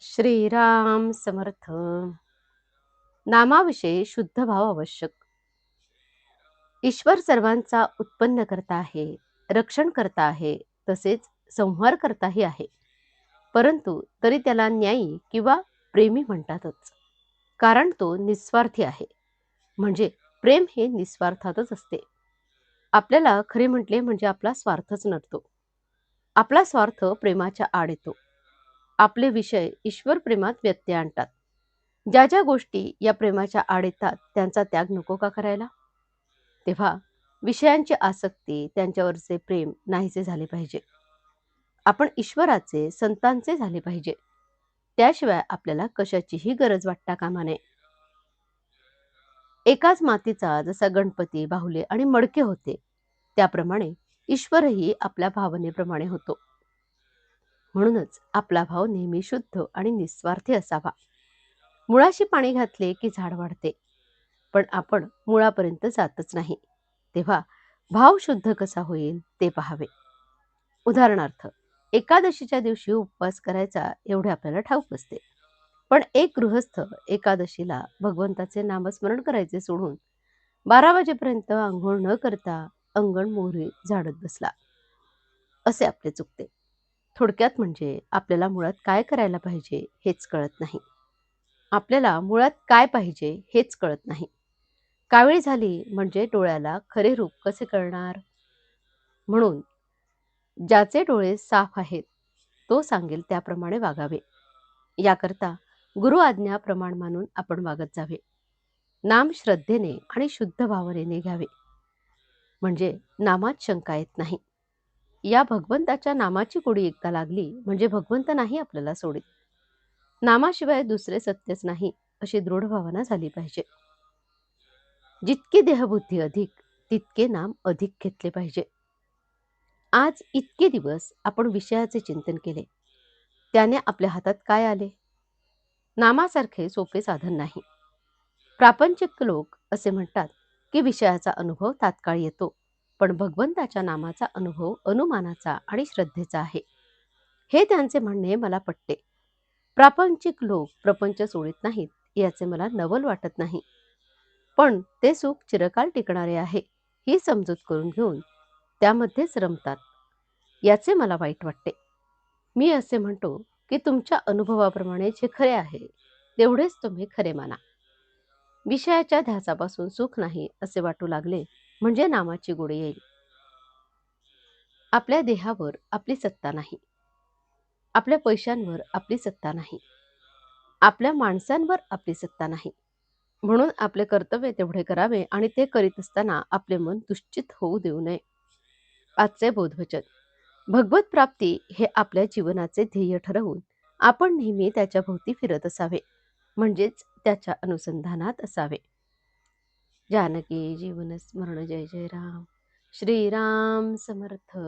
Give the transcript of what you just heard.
श्रीराम समर्थ. नामाविषयी शुद्ध भाव आवश्यक. ईश्वर सर्वांचा उत्पन्न करता आहे रक्षण करता आहे तसेच संहार करताही आहे. परंतु तरी त्याला न्यायी किंवा प्रेमी म्हणतातच. कारण तो निस्वार्थी आहे. म्हणजे प्रेम हे निस्वार्थातच असते. आपल्याला खरे म्हटले म्हणजे आपला स्वार्थच नडतो. आपला स्वार्थ प्रेमाच्या आड येतो. आपले विषय ईश्वर प्रेमात व्यत्यय आणतात. ज्या ज्या गोष्टी या प्रेमाच्या आड येतात त्यांचा त्याग नको का करायला? तेव्हा विषयांची आसक्ती त्यांच्यावरचे प्रेम नाहीसे झाले पाहिजे. आपण ईश्वराचे संतांचे झाले पाहिजे. त्याशिवाय आपल्याला कशाचीही गरज वाटता कामा नये. एकाच मातीचा जसा गणपती बाहुले आणि मडके होते त्याप्रमाणे ईश्वरही आपल्या भावनेप्रमाणे होतो. म्हणूनच आपला भाव नेहमी शुद्ध आणि निस्वार्थी असावा. मुळाशी पाणी घातले की झाड वाढते पण आपण मुळापर्यंत जातच नाही. तेव्हा भाव शुद्ध कसा होईल ते पहावे. उदाहरणार्थ एकादशीच्या दिवशी उपवास करायचा एवढे आपल्याला ठाऊक असते पण एक गृहस्थ एकादशीला भगवंताचे नामस्मरण करायचे सोडून बारा वाजेपर्यंत आंघोळ न करता अंगण मोहरी झाडत बसला. असे आपले चुकते. थोडक्यात म्हणजे आपल्याला मुळात काय करायला पाहिजे हेच कळत नाही. आपल्याला मुळात काय पाहिजे हेच कळत नाही. कावीळ झाली म्हणजे डोळ्याला खरे रूप कसे कळणार? म्हणून ज्याचे डोळे साफ आहेत तो सांगेल त्याप्रमाणे वागावे. याकरता गुरु आज्ञा प्रमाण मानून आपण वागत जावे. नाम श्रद्धेने आणि शुद्ध भावनेने घ्यावे. म्हणजे नामात शंका येत नाही. या भगवंताच्या नामाची कोडी एकदा लागली म्हणजे भगवंत नाही आपल्याला सोडित. नामाशिवाय दुसरे सत्यच नाही अशी दृढ भावना झाली पाहिजे. जितकी देहबुद्धी अधिक तितके नाम अधिक घेतले पाहिजे. आज इतके दिवस आपण विषयाचे चिंतन केले. त्याने आपल्या हातात काय आले? नामासारखे सोपे साधन नाही. प्रापंचिक लोक असे म्हणतात की विषयाचा अनुभव तात्काळ येतो. पण भगवंताच्या नामाचा अनुभव अनुमानाचा आणि श्रद्धेचा आहे. हे त्यांचे म्हणणे मला पटते. प्रापंचिक लोक प्रपंच सोडित नाहीत याचे मला नवल वाटत नाही. पण ते सुख चिरकाल टिकणारे आहे ही समजूत करून घेऊन त्यामध्येच रमतात याचे मला वाईट वाटते. मी असे म्हणतो की तुमच्या अनुभवाप्रमाणे जे खरे आहे तेवढेच तुम्ही खरे माना. विषयाच्या ध्यासापासून सुख नाही असे वाटू लागले म्हणजे नामाची गोडी येईल. आपल्या देहावर आपली सत्ता नाही. आपल्या पैशांवर आपली सत्ता नाही. आपल्या माणसांवर आपली सत्ता नाही. म्हणून आपले कर्तव्य तेवढे करावे आणि ते करीत असताना आपले मन दुश्चित होऊ देऊ नये. आजचे बोधवचन. भगवत प्राप्ती हे आपल्या जीवनाचे ध्येय ठरवून आपण नेहमी त्याच्या भोवती फिरत असावे. म्हणजेच त्याच्या अनुसंधानात असावे. जानकी जीवन स्मरण जय जय राम. श्रीराम समर्थ.